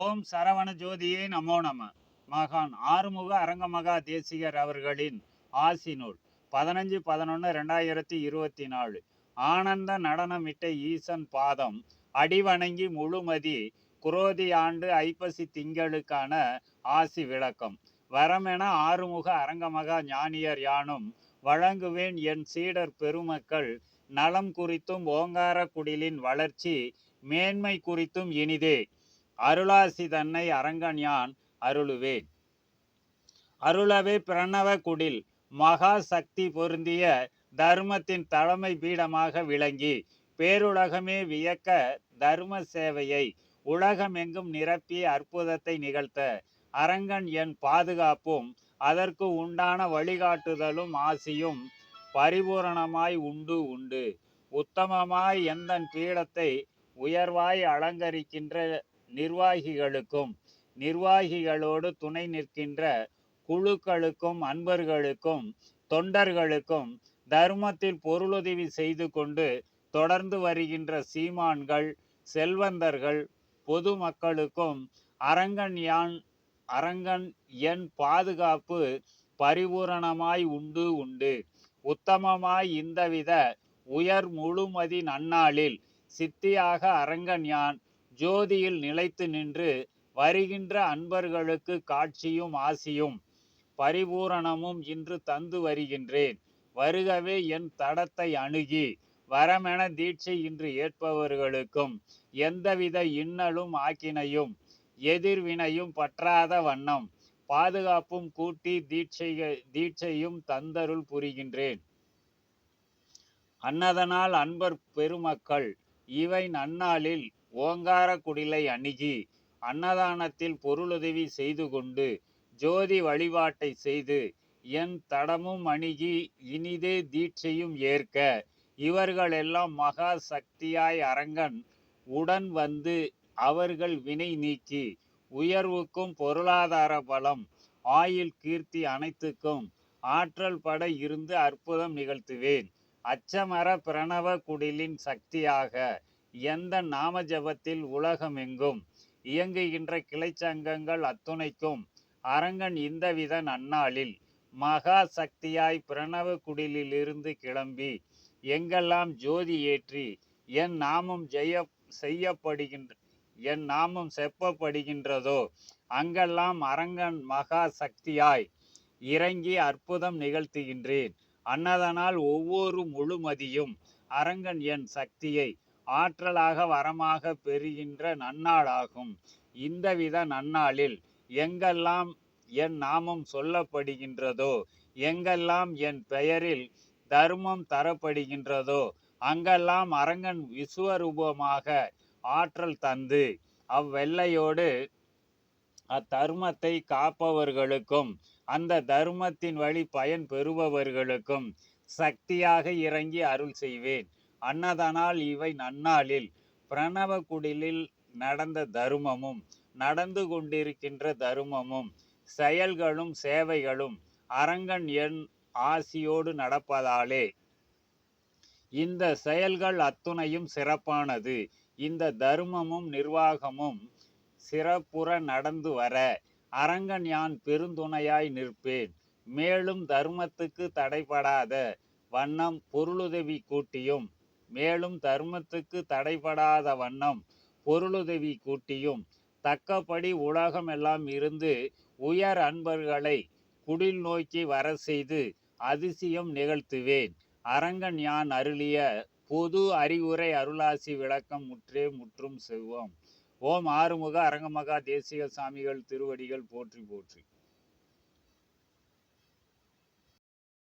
ஓம் சரவண ஜோதியே நமோ நம. மகான் ஆறுமுக அரங்கமகா தேசிகர் அவர்களின் ஆசி நூல் பதினஞ்சு பதினொன்று ரெண்டாயிரத்தி இருபத்தி நாலு. ஆனந்த நடனமிட்ட ஈசன் பாதம் அடிவணங்கி முழுமதி குரோதி ஆண்டு ஐப்பசி திங்களுக்கான ஆசி விளக்கம். வரமென ஆறுமுக அரங்கமகா ஞானியர் யானும் வழங்குவேன் என் சீடர் பெருமக்கள் நலம் குறித்தும் ஓங்கார குடிலின் வளர்ச்சி மேன்மை குறித்தும் இனிதே. அருளாசி தன்னை அரங்கன் யான் அருளுவேன். அருளவே பிரணவ குடில் மகா சக்தி பொருந்திய தர்மத்தின் தலைமை பீடமாக விளங்கி பேருலகமே வியக்க தர்ம சேவையை உலகமெங்கும் நிரப்பி அற்புதத்தை நிகழ்த்த அரங்கன் என் பாதுகாப்பும் அதற்கு உண்டான வழிகாட்டுதலும் ஆசியும் பரிபூரணமாய் உண்டு உண்டு. உத்தமமாய் எந்தன் பீடத்தை உயர்வாய் அலங்கரிக்கின்ற நிர்வாகிகளுக்கும் நிர்வாகிகளோடு துணை நிற்கின்ற குழுக்களுக்கும் அன்பர்களுக்கும் தொண்டர்களுக்கும் தர்மத்தில் பொருளுதவி செய்து கொண்டு தொடர்ந்து வருகின்ற சீமான்கள் செல்வந்தர்கள் பொதுமக்களுக்கும் அரங்கன் யான் அரங்கன் என் பாதுகாப்பு பரிபூரணமாய் உண்டு உண்டு. உத்தமமாய் இந்தவித உயர் முழுமதி நன்னாளில் சித்தியாக அரங்கன் யான் ஜோதியில் நிலைத்து நின்று வருகின்ற அன்பர்களுக்கு காட்சியும் ஆசியும் பரிபூரணமும் இன்று தந்து வருகின்றேன். வருகவே என் தடத்தை அணுகி வரமென தீட்சை இன்று ஏற்பவர்களுக்கும் எந்தவித இன்னலும் ஆக்கினையும் எதிர்வினையும் பற்றாத வண்ணம் பாதுகாப்பும் கூட்டி தீட்சை தீட்சையும் தந்தருள் புரிகின்றேன். அன்னதனால் அன்பர் பெருமக்கள் இவை நன்னாளில் ஓங்கார குடிலை அணுகி அன்னதானத்தில் பொருளுதவி செய்து கொண்டு ஜோதி வழிபாட்டை செய்து என் தடமும் அணுகி இனிதே தீட்சையும் ஏற்க இவர்களெல்லாம் மகா சக்தியாய் அரங்கன் உடன் வந்து அவர்கள் வினை நீக்கி உயர்வுக்கும் பொருளாதார பலம் ஆயுள் கீர்த்தி அனைத்துக்கும் ஆற்றல் பட இருந்து அற்புதம் நிகழ்த்துவேன். அச்சமர பிரணவ குடிலின் சக்தியாக எந்த நாம ஜபத்தில் உலகமெங்கும்? இயங்குகின்ற கிளைச்சங்கங்கள் அத்துணைக்கும். அரங்கன் இந்தவித நன்னாளில் மகா சக்தியாய் பிரணவ குடிலிலிருந்து கிளம்பி எங்கெல்லாம் ஜோதி ஏற்றி என் நாமம் ஜெய செய்யப்படுகின்ற என் நாமம் செப்பப்படுகின்றதோ அங்கெல்லாம் அரங்கன் மகா சக்தியாய் இறங்கி அற்புதம் நிகழ்த்துகின்றேன். அன்னதனால் ஒவ்வொரு முழுமதியும் அரங்கன் என் சக்தியை ஆற்றலாக வரமாக பெறுகின்ற நன்னாளாகும். இந்தவித நன்னாளில் எங்கெல்லாம் என் நாமம் சொல்லப்படுகின்றதோ எங்கெல்லாம் என் பெயரில் தர்மம் தரப்படுகின்றதோ அங்கெல்லாம் அரங்கன் விஸ்வரூபமாக ஆற்றல் தந்து அவ்வெல்லையோடு அத்தர்மத்தை காப்பவர்களுக்கும் அந்த தர்மத்தின் வழி பயன் பெறுபவர்களுக்கும் சக்தியாக இறங்கி அருள் செய்வேன். அன்னதனால் இவை நன்னாளில். பிரணவ குடிலில் நடந்த தருமமும் நடந்து கொண்டிருக்கின்ற தருமமும் செயல்களும் சேவைகளும் அரங்கன் என் ஆசியோடு நடப்பதாலே. இந்த செயல்கள் அத்துணையும் சிறப்பானது. இந்த தர்மமும் நிர்வாகமும் சிறப்புற நடந்து வர அரங்கன் யான் பெருந்துணையாய் நிற்பேன். மேலும் தர்மத்துக்கு தடைபடாத வண்ணம் பொருளுதவி கூட்டியும் மேலும் தர்மத்துக்கு தடைபடாத வண்ணம் பொருளுதவி கூட்டியும் தக்கபடி உலகமெல்லாம் இருந்து உயர் அன்பர்களை குடில் நோக்கி வர செய்து அதிசயம் நிகழ்த்துவேன். அரங்கன் யான் அருளிய பொது அறிவுரை அருளாசி விளக்கம் முற்றே முற்றும் செல்வோம். ஓம் ஆறுமுக அரங்கமகா தேசிக சாமிகள் திருவடிகள் போற்றி போற்றி.